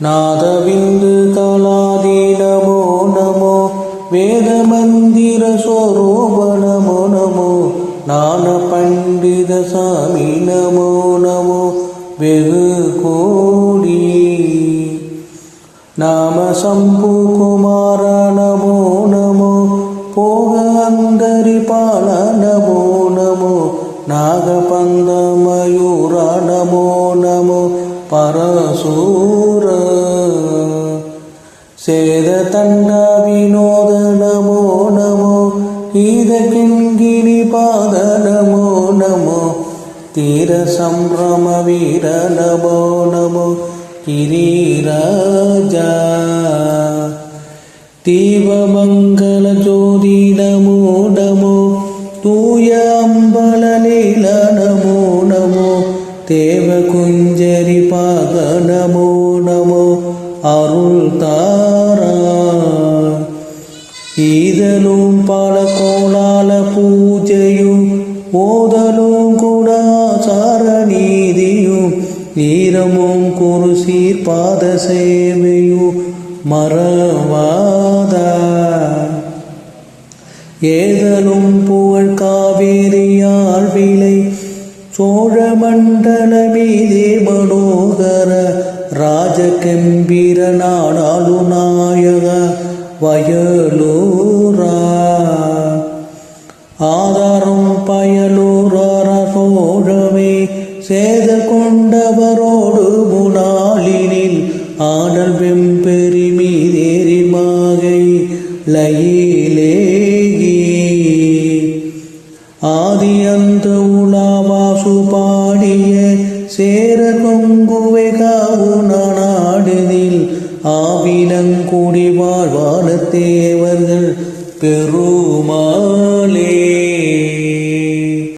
நாதவிந்து கலாதி நமோ நமோ வேத மந்திர ஸ்வரூப நமோ நமோ ஞான பண்டித சாமி நமோ நமோ வெகு கோடி நாம சம்பு சேத தண்டா வினோத நமோ நமோ கீத கிண்கிணி பாத நமோ நமோ தீர சம்பிரம வீர நமோ நமோ கிரீராஜா. தீவமங்கல ஜோதி நமோ நமோ தூய அம்பல நீல நமோ நமோ தேவ குஞ்சரி பாக நமோ நமோ அருள் தா ಈದಲೂ ಪಾಲಕೋಲಾಲ ಪೂಜೆಯು ಓದಲೂ ಕೂಡ ಆಚಾರ ನೀತಿಯು ನೀರಮೂ ಕುರುಸಿ ಪಾದ ಸೇವೆಯು மறவாத. ஏதலும் புகழ் காவேரியால் விளை சோழ மண்டலமீதே மனோகர ராஜகெம்பிர நாடாளுநா வயலூரா. ஆதாரம் பயலூரார சேத கொண்டவரோடு முனாளினில் ஆடல் வெம்பெரி மீதேறி மாகை லயிலேகி. ஆதி அந்த உலாவாசு பாடிய சேர கொங்குவை காவு நாடுதில் ஆவிலங்குடி வாழ்வான தேவர்கள் பெருமாளே.